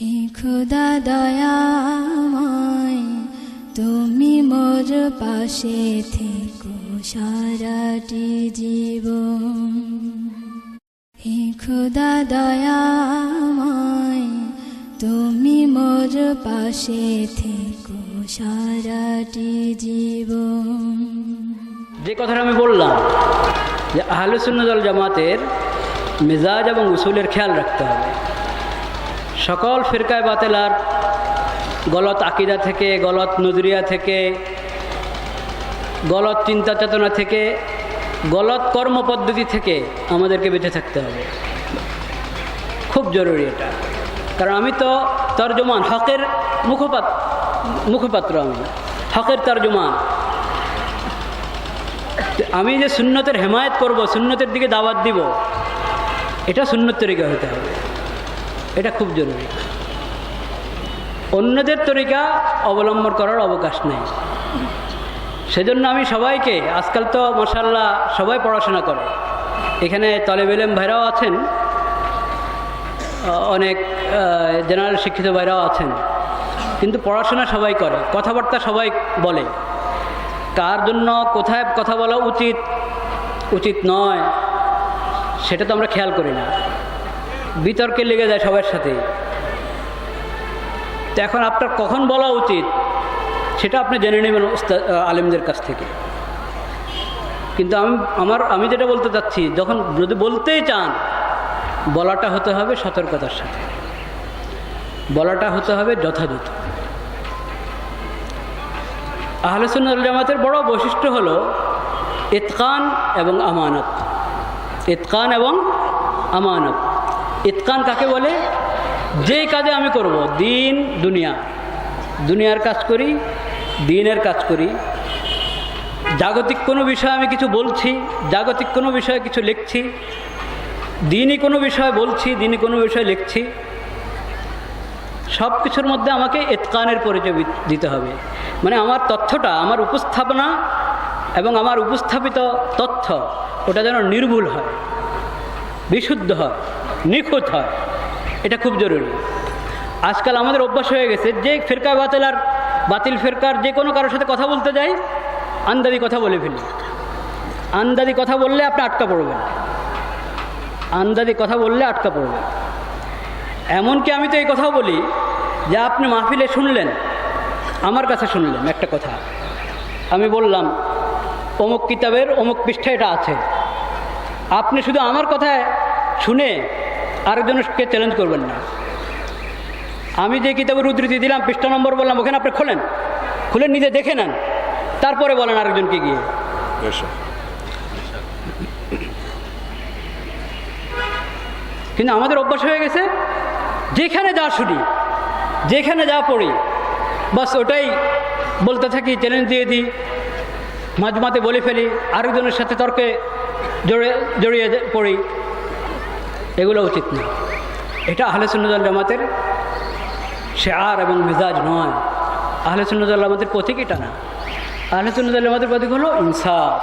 হে খুদা দয়াময় তুমি মোর পাশে থেকো সারাটি জীবন। হে খুদা দয়াময় তুমি মোর পাশে থেকো সারাটি জীবন। যে কথাটা আমি বললাম, যে আহলুসুন্নদল জামাতের মেজাজ এবং উসুলের খেয়াল রাখতে হবে। সকল ফিরকায় বাতেলার গলত আকিদা থেকে, গলত নজরিয়া থেকে, গলত চিন্তা চেতনা থেকে, গলত কর্মপদ্ধতি থেকে আমাদেরকে বেঁচে থাকতে হবে। খুব জরুরি এটা। কারণ আমি তো তর্জমান, হকের মুখপাত্র মুখপাত্র আমি। হকের তর্জমান। আমি যে সুন্নতের হেমায়েত করব, সুন্নতের দিকে দাওয়াত দিব, এটা সুন্নত তরিকা হতে হবে। এটা খুব জরুরি। অন্যদের তরিকা অবলম্বন করার অবকাশ নেই। সেজন্য আমি সবাইকে, আজকাল তো মশাল্লাহ সবাই পড়াশোনা করে। এখানে তলেবেলেম ভাইরাও আছেন অনেক জেনারেল শিক্ষিত ভাইরাও আছেন। কিন্তু পড়াশোনা সবাই করে, কথাবার্তা সবাই বলে। কার জন্য কোথায় কথা বলা উচিত উচিত নয়, সেটা তো আমরা খেয়াল করি না। বিতর্কে লেগে যায় সবার সাথে। তো এখন আপনার কখন বলা উচিত, সেটা আপনি জেনে নেবেন আলেমদের কাছ থেকে। কিন্তু আমি আমার, আমি যেটা বলতে চাচ্ছি, যখন যদি বলতেই চান, বলাটা হতে হবে সতর্কতার সাথে। বলাটা হতে হবে যথাযথ। আহলেসুন্নাল জামাতের বড় বৈশিষ্ট্য হলো ইতকান এবং আমানত। ইতকান এবং আমানত। ইতকান কাকে বলে? যেই কাজে আমি করব, দিন, দুনিয়া। দুনিয়ার কাজ করি, দিনের কাজ করি। জাগতিক কোনো বিষয়ে আমি কিছু বলছি, জাগতিক কোনো বিষয়ে কিছু লিখছি, দিনই কোনো বিষয়ে বলছি, দিনই কোনো বিষয়ে লিখছি। সব কিছুর মধ্যে আমাকে এতকানের পরিচয় দিতে হবে। মানে আমার তথ্যটা, আমার উপস্থাপনা এবং আমার উপস্থাপিত তথ্য, ওটা যেন নির্ভুল হয়, বিশুদ্ধ হয়। নিখুঁত হয়। এটা খুব জরুরি। আজকাল আমাদের অভ্যাস হয়ে গেছে, যে ফেরকা বাতিল আর বাতিল ফেরকার যে কোনো কারোর সাথে কথা বলতে যাই, আন্দাজি কথা বলে ফেলি। আন্দাজি কথা বললে আপনি আটকা পড়বেন। আন্দাজি কথা বললে আটকা পড়বেন। এমনকি আমি তো এই কথাও বলি, যে আপনি মাহফিলে শুনলেন, আমার কাছে শুনলেন, একটা কথা। আমি বললাম, অমুক কিতাবের অমুক পৃষ্ঠা এটা আছে। আপনি শুধু আমার কথায় শুনে আরেকজনকে চ্যালেঞ্জ করবেন না। আমি যে কিতাবের উদ্ধৃতি দিলাম পৃষ্ঠা নম্বর বললাম ওখানে আপনি খোলেন। খুলে নিজে দেখে নেন। তারপরে বলেন আরেকজনকে গিয়ে। কিন্তু আমাদের অভ্যাস হয়ে গেছে যেখানে যা শুনি যেখানে যা পড়ি বাস ওটাই বলতে থাকি চ্যালেঞ্জ দিয়ে দিই। মাঝমাতে বলে ফেলি আরেকজনের সাথে তর্কে জড়িয়ে জড়িয়ে পড়ি। এগুলো উচিত না। এটা আহলে সুন্নজল জামাতের শেয়ার এবং মেজাজ নয়। আহলে সুন্নজল জামাতের প্রতীক এটা না। আহলে সুন্নজল জামাতের প্রতীক হলো ইনসাফ।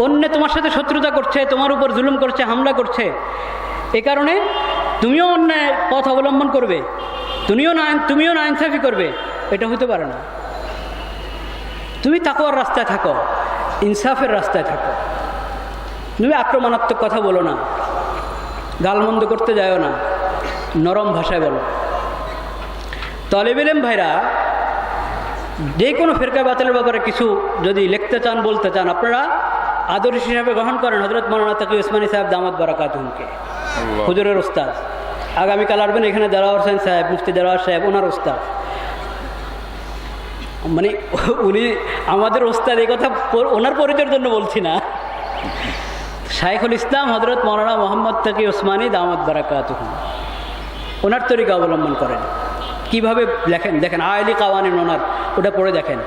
অন্য তোমার সাথে শত্রুতা করছে, তোমার উপর জুলুম করছে, হামলা করছে। এ কারণে তুমিও অন্যায় পথ অবলম্বন করবে। তুমিও না তুমিও না ইনসাফি করবে এটা হতে পারে না। তুমি তাকওয়ার রাস্তায় থাকো ইনসাফের রাস্তায় থাকো। তুমি আক্রমণাত্মক কথা বলো না গালমন্দ করতে যাও না নরম ভাষায় বলো। তলেবেলেম ভাইরা যে কোনো ফেরকা বাতিলের ব্যাপারে কিছু যদি লিখতে চান বলতে চান আপনারা আদর্শ হিসাবে গ্রহণ করেন হজরত মৌলানা তাকি ওসমানী সাহেব দামাত বারাকাতুমকে হুজুরের ওস্তাদ। আগামীকাল আসবেন এখানে দেলাওয়ার হোসেন সাহেব, মুফতি দেলাওয়ার সাহেব, ওনার ওস্তাদ। মানে উনি আমাদের ওস্তাদ, এই কথা ওনার পরিচয়ের জন্য বলছি না। শাইখুল ইসলাম হজরত মৌলানা মোহাম্মদ তাকি ওসমানী দামাত বারাকাত ওনার তরিকা অবলম্বন করেন। কীভাবে লেখেন? দেখেন আয়লি কাওয়ানিন ওনার, ওটা পড়ে দেখেন।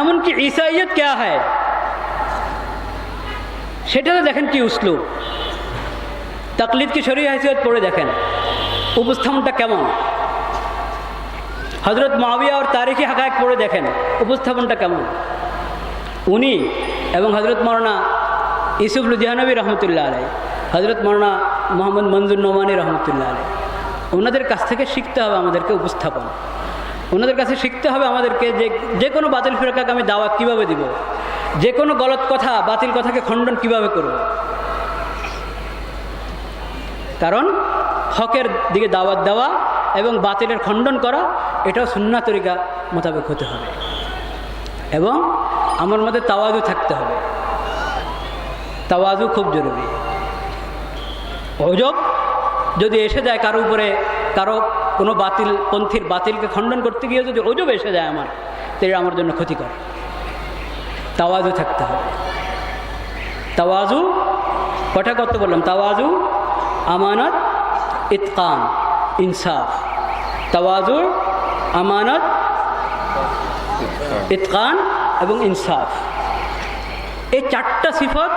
এমনকি ঈসাইয়ত কেয়া হয় সেটাতে দেখেন কি উসলু তাকলিদ কি শরীর হাইসিয়ত পড়ে দেখেন। উপস্থাপনটা কেমন? হজরত মাবিয়া আর তারিখি হাকায়ক পড়ে দেখেন, উপস্থাপনটা কেমন? উনি এবং হজরত মৌলানা ইসুফ লুধিয়ানবী রহমতুল্লাহ আলাই হজরত মৌলানা মোহাম্মদ মঞ্জুর নোমানি রহমতুল্লাহ আলাই ওনাদের কাছ থেকে শিখতে হবে আমাদেরকে উপস্থাপন। ওনাদের কাছে শিখতে হবে আমাদেরকে যে যে কোনো বাতিল ফেরকাকে আমি দাওয়াত কীভাবে দিব? যে কোনো গলত কথা, বাতিল কথাকে খণ্ডন কীভাবে করব? কারণ হকের দিকে দাওয়াত দেওয়া এবং বাতিলের খণ্ডন করা, এটাও সুন্না তরিকা মোতাবেক হতে হবে। এবং আমার মধ্যে তাওয়াজু থাকতে হবে। তাওয়াজু খুব জরুরি। অজব যদি এসে যায় কারও উপরে, কারও কোনো বাতিল, পন্থীর বাতিলকে খণ্ডন করতে গিয়ে যদি অজব এসে যায় আমার, তো এটা আমার জন্য ক্ষতিকর। তাওয়াজু থাকতে হবে। তাওয়াজু কটা করতে বললাম, তাওয়াজু আমানত ইতকান ইনসাফ। তাওয়াজু আমানত ইতকান এবং ইনসাফ। এই চারটা সিফত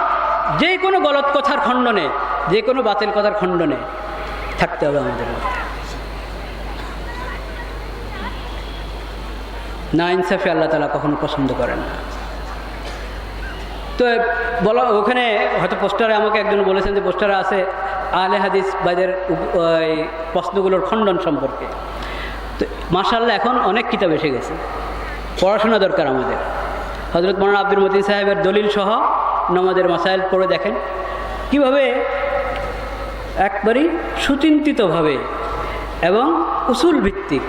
যে কোনো গলত কথার খণ্ডনে, যে কোনো বাতিল কথার খণ্ডনে থাকতে হবে আমাদের মধ্যে। না ইনসাফে আল্লাহ তালা কখনো পছন্দ করেন না। তো বলা ওখানে হয়তো পোস্টারে আমাকে একজন বলেছেন যে পোস্টারে আছে আলে হাদিস বাইদের প্রশ্নগুলোর খণ্ডন সম্পর্কে। তো মাশাল্লাহ এখন অনেক কিতাব এসে গেছে। পড়াশোনা দরকার আমাদের। হজরত মৌলানা আব্দুল মতিন সাহেবের দলিল সহ নমাজের মাসাইল পড়ে দেখেন। কীভাবে একবারই সুচিন্তিতভাবে এবং উসুল ভিত্তিক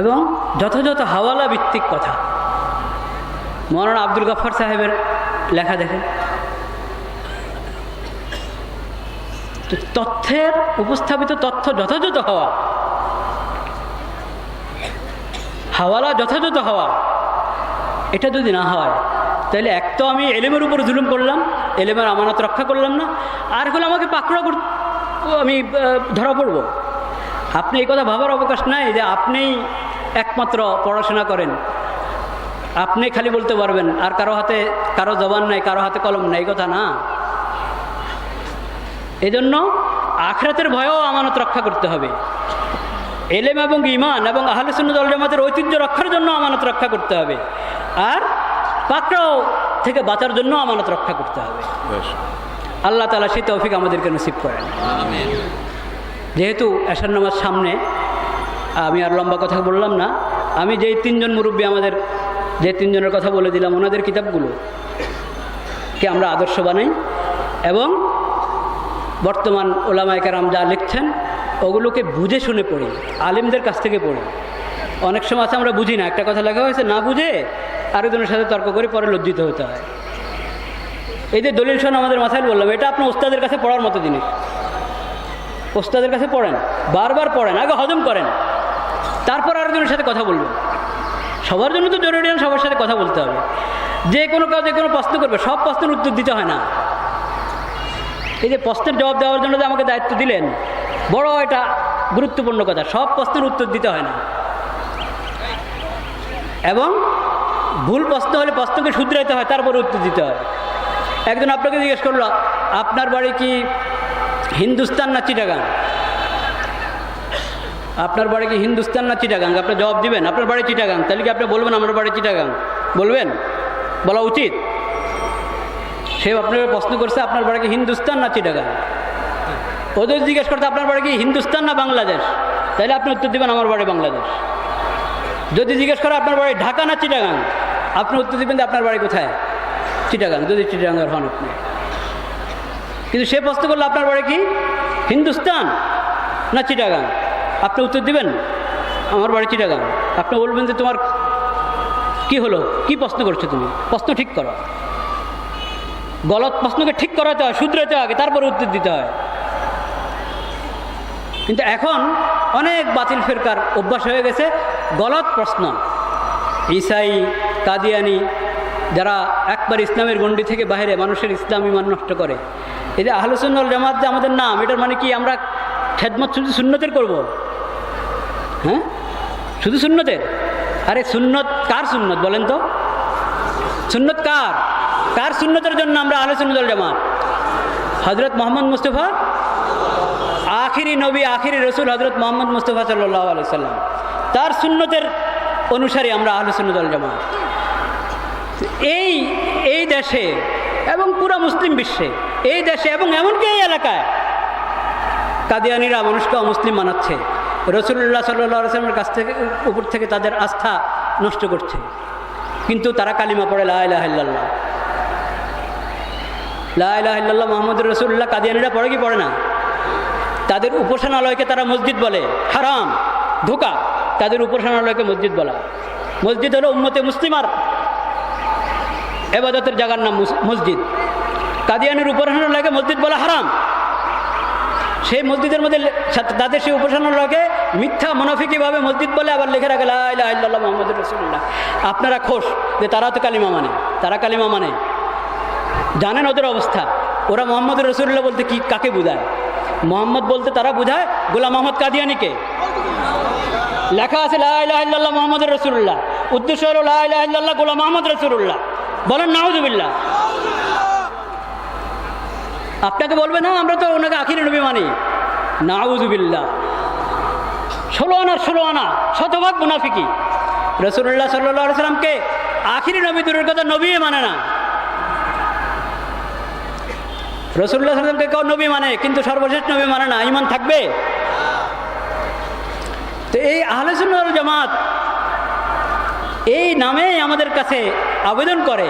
এবং যথাযথ হাওয়ালা ভিত্তিক কথা। মৌলানা আব্দুল গাফার সাহেবের লেখা দেখেন। তো তথ্যের উপস্থাপিত তথ্য যথাযথ হওয়া। হাওয়ালা যথাযথ হওয়া, এটা যদি না হয়, তাহলে এক তো আমি এলেমের উপর জুলুম করলাম, এলেমের আমানত রক্ষা করলাম না, আর হলে আমাকে পাকড়া কর আমি ধরা পড়ব। আপনি এই কথা ভাবার অবকাশ নাই যে আপনিই একমাত্র পড়াশোনা করেন। আপনি খালি বলতে পারবেন, আর কারও হাতে, কারও জবান নাই, কারও হাতে কলম নাই কথা না। এজন্য আখরাতের ভয়েও আমানত রক্ষা করতে হবে। এলেম এবং ইমান এবং আহলে সুন্নত জামাতের ঐতিহ্য রক্ষার জন্য আমানত রক্ষা করতে হবে। আর পাকড়াও থেকে বাঁচার জন্য আমানত রক্ষা করতে হবে। আল্লাহ তালা সেই তৌফিক আমাদেরকে নসিব করেন। যেহেতু এশার নামাজ সামনে আমি আর লম্বা কথা বললাম না। আমি যেই তিনজন মুরব্বী আমাদের যে তিনজনের কথা বলে দিলাম ওনাদের কিতাবগুলো কে আমরা আদর্শ বানাই এবং বর্তমান ওলামায়কারাম যা লিখছেন, ওগুলোকে বুঝে শুনে পড়ি, আলিমদের কাছ থেকে পড়ি। অনেক সময় আছে আমরা বুঝি না, একটা কথা লেখা হয়েছে, না বুঝে আরেকজনের সাথে তর্ক করে, পরে লজ্জিত হতে হয়। এই যে দলিল শোন আমাদের মাথায় বললাম, এটা আপনার ওস্তাদের কাছে পড়ার মতো জিনিস। ওস্তাদের কাছে পড়েন, বারবার পড়েন, আগে হজম করেন, তারপর আরেকজনের সাথে কথা বলবেন। সবার জন্য তো জরুরি, সবার সাথে কথা বলতে হবে। যে কোনো কাজ, যে কোনো প্রশ্ন করবে, সব প্রশ্নের উত্তর দিতে হয় না। এই যে প্রশ্নের জবাব দেওয়ার জন্য যে আমাকে দায়িত্ব দিলেন, বড় এটা গুরুত্বপূর্ণ কথা, সব প্রশ্নের উত্তর দিতে হয় না। এবং ভুল প্রশ্ন হলে প্রশ্নকে শুধরাইতে হয়, তারপরে উত্তর দিতে হয়। একজন আপনাকে জিজ্ঞেস করল, আপনার বাড়ি কি হিন্দুস্তান না চিটাগাং? আপনার বাড়ি কি হিন্দুস্তান না চিটাগাং? আপনি জবাব দিবেন, আপনার বাড়ি চিটাগাং। তাহলে কি আপনি বলবেন, আমার বাড়ি চিটাগাং? বলবেন? বলা উচিত। সে আপনাকে প্রশ্ন করছে, আপনার বাড়ি কি হিন্দুস্তান না চিটাগাং? ওদের জিজ্ঞেস করতে আপনার বাড়ি কি হিন্দুস্তান না বাংলাদেশ? তাহলে আপনি উত্তর দেবেন, আমার বাড়ি বাংলাদেশ। যদি জিজ্ঞেস করে, আপনার বাড়ি ঢাকা না চিটাগাং? আপনি উত্তর দেবেন আপনার বাড়ি কোথায়? চিটাগাং, যদি চিটাগাঙ্গের হন আপনি। কিন্তু সে প্রশ্ন করলে, আপনার বাড়ি কি হিন্দুস্তান না চিটাগাং? আপনি উত্তর দিবেন, আমার বাড়ি চিটাগাং। আপনি বলবেন যে, তোমার কি হলো? কি প্রশ্ন করছ তুমি? প্রশ্ন ঠিক করো। গলত প্রশ্নকে ঠিক করাতে হয়, শুধরাতে হয় তারপরে উত্তর দিতে হয়। কিন্তু এখন অনেক বাতিল ফেরকার অভ্যাস হয়ে গেছে, গলত প্রশ্ন। ইসাই কাদিয়ানি, যারা একবার ইসলামের গণ্ডি থেকে বাইরে মানুষের ইসলাম ইমান নষ্ট করে। এই যে আহলুসুন্নল জামাত যে আমাদের নাম, এটার মানে কি আমরা খেদমত শুধু সুন্নতের করব? হ্যাঁ? শুধু সুন্নতের? আরে সুন্নত কার সুন্নত বলেন তো? সুন্নত কার? কার সুন্নতের জন্য আমরা আহলুসুন্নল জামাত। হজরত মোহাম্মদ মুস্তফা, আখিরি নবী, আখিরি রসুল হজরত মোহাম্মদ মুস্তফা সাল্লাহ আলি সাল্লাম। তার সুন্নতের অনুসারে আমরা আহলে সুন্নতল জামাত। এই এই দেশে এবং পুরো মুসলিম বিশ্বে, এই দেশে এবং এমনকি এই এলাকায় কাদিয়ানিরা মানুষকে অমুসলিম বানাচ্ছে রসুল্লাহ সাল্লাহ আসলামের কাছ থেকে, উপর থেকে তাদের আস্থা নষ্ট করছে। কিন্তু তারা কালিমা পড়ে লাহ লাহিল্লাহ লাহ মোহাম্মদ রসুল্লাহ কাদিয়ানিরা পড়ে কি পড়ে না? তাদের উপাসনালয়কে তারা মসজিদ বলে, হারাম, ধোকা। তাদের উপাসনালয়কে মসজিদ বলা। মসজিদ হলো উম্মতে মুসলিমার এবাদতের জায়গার নাম মুস- মসজিদ। কাদিয়ানের উপাসনালয়কে মসজিদ বলা হারাম। সেই মসজিদের মধ্যে তাদের সেই উপাসনালয়কে মিথ্যা, মুনাফিকিভাবে মসজিদ বলে আবার লিখে রাখে লাহ মোহাম্মদ রসুল্লাহ আপনারা খোশ যে তারা তো কালিমা মানে। তারা কালিমা মানে। জানেন ওদের অবস্থা। ওরা মোহাম্মদ রসুল্লাহ বলতে কি, কাকে বোঝায়? মোহাম্মদ বলতে তারা বোঝায় গোলাম মোহাম্মদ কাদিয়ানিকে। লেখা আছে লাহ মোহাম্মদ রসুল্লাহ উদ্দেশ্য হলো লাহ গোলাম মোহাম্মদ রসুল্লাহ বলেন, নাউজুবিল্লাহ। আপনাকে বলবে, না, আমরা তো ওনাকে আখিরি নবী মানি। নাউজুবিল্লাহ। ষোলো আনার ষোলো আনা, শতভাগ মুনাফিকি। রসুল্লাহ সাল্লাহ সাল্লামকে আখিরি নবী দূরের কথা নবী মানে না। রসুল্লাহ সাল্লামকে কেউ নবী মানে কিন্তু সর্বশেষ নবী মানে না ইমান থাকবে। তো এই আহলেসুল্লাহ জামাত এই নামেই আমাদের কাছে আবেদন করে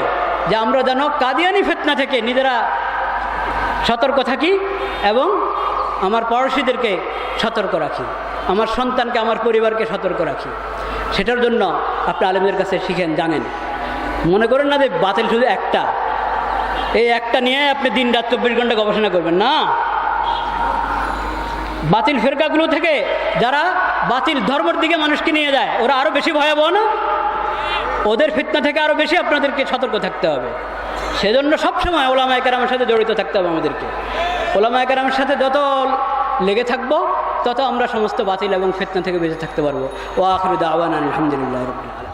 যে আমরা যেন কাদিয়ানি ফেতনা থেকে নিজেরা সতর্ক থাকি এবং আমার পড়োশীদেরকে সতর্ক রাখি, আমার সন্তানকে, আমার পরিবারকে সতর্ক রাখি। সেটার জন্য আপনি আলেমদের কাছে শিখেন, জানেন। মনে করেন না যে বাতিল শুধু একটা এই একটা নিয়ে আপনি দিন রাত চব্বিশ ঘণ্টা গবেষণা করবেন, না? বাতিল ফেরকাগুলো থেকে যারা বাতিল ধর্মের দিকে মানুষকে নিয়ে যায়, ওরা আরও বেশি ভয়াবহ না? ওদের ফিতনা থেকে আরও বেশি আপনাদেরকে সতর্ক থাকতে হবে। সেজন্য সবসময় ওলামা একরামের সাথে জড়িত থাকতে হবে আমাদেরকে। ওলামা একরামের সাথে যত লেগে থাকব, তত আমরা সমস্ত বাতিল এবং ফিতনা থেকে বেঁচে থাকতে পারব। ও আখরুদ আওয়ান আলহামদুলিল্লাহ রবিল্লা